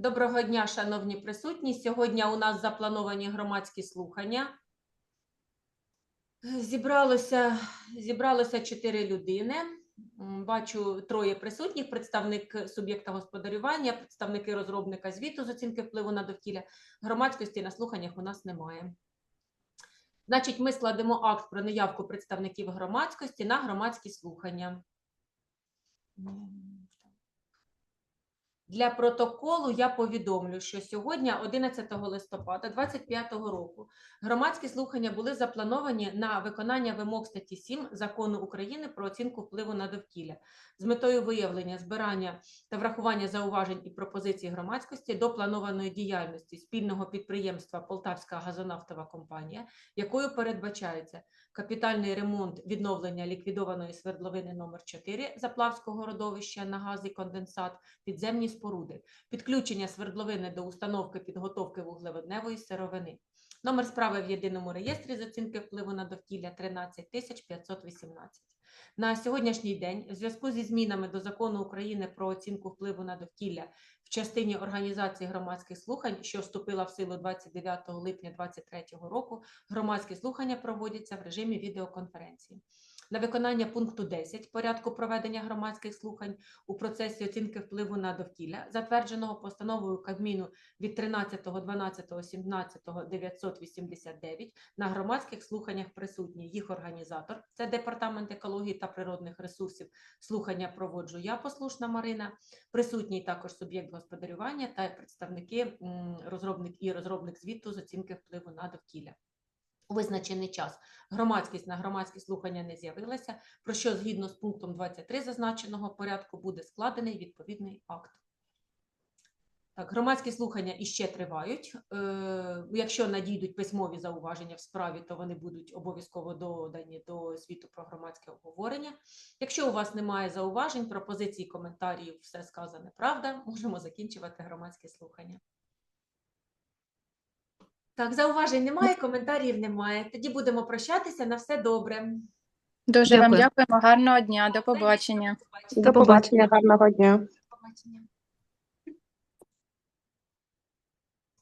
Доброго дня, шановні присутні. Сьогодні у нас заплановані громадські слухання. Зібралося, зібралося чотири людини. Бачу троє присутніх: представник суб'єкта господарювання, представники розробника звіту з оцінки впливу на довкілля. Громадськості на слуханнях у нас немає. Значить, ми складемо акт про неявку представників громадськості на громадські слухання. Для протоколу я повідомлю, що сьогодні, 11 листопада 2025 року, громадські слухання були заплановані на виконання вимог статті 7 Закону України про оцінку впливу на довкілля з метою виявлення, збирання та врахування зауважень і пропозицій громадськості до планованої діяльності спільного підприємства Полтавська газонафтова компанія, якою передбачається капітальний ремонт відновлення ліквідованої свердловини номер 4 Заплавського родовища на газ і конденсат, підземні споруди, підключення свердловини до установки підготовки вуглеводневої сировини. Номер справи в єдиному реєстрі з оцінки впливу на довкілля 13518. На сьогоднішній день, в зв'язку зі змінами до закону України про оцінку впливу на довкілля в частині організації громадських слухань, що вступила в силу 29 липня 2023 року, громадські слухання проводяться в режимі відеоконференції. На виконання пункту 10 порядку проведення громадських слухань у процесі оцінки впливу на довкілля, затвердженого постановою Кабміну від 13.12.17.989, на громадських слуханнях присутній їх організатор, це Департамент екології та природних ресурсів. Слухання проводжу я, послушна Марина, присутній також суб'єкт господарювання та представники розробник і розробник звіту з оцінки впливу на довкілля. Визначений час громадськість на громадські слухання не з'явилася, про що згідно з пунктом 23 зазначеного порядку буде складений відповідний акт. Так, громадські слухання іще тривають. Е, якщо надійдуть письмові зауваження в справі, то вони будуть обов'язково додані до звіту про громадське обговорення. Якщо у вас немає зауважень, пропозицій, коментарів, все сказане правда, можемо закінчувати громадські слухання. Так, зауважень немає, коментарів немає. Тоді будемо прощатися. На все добре. Дуже вам Дякую. дякуємо. Гарного дня. До побачення. До побачення. До побачення, гарного дня. До побачення.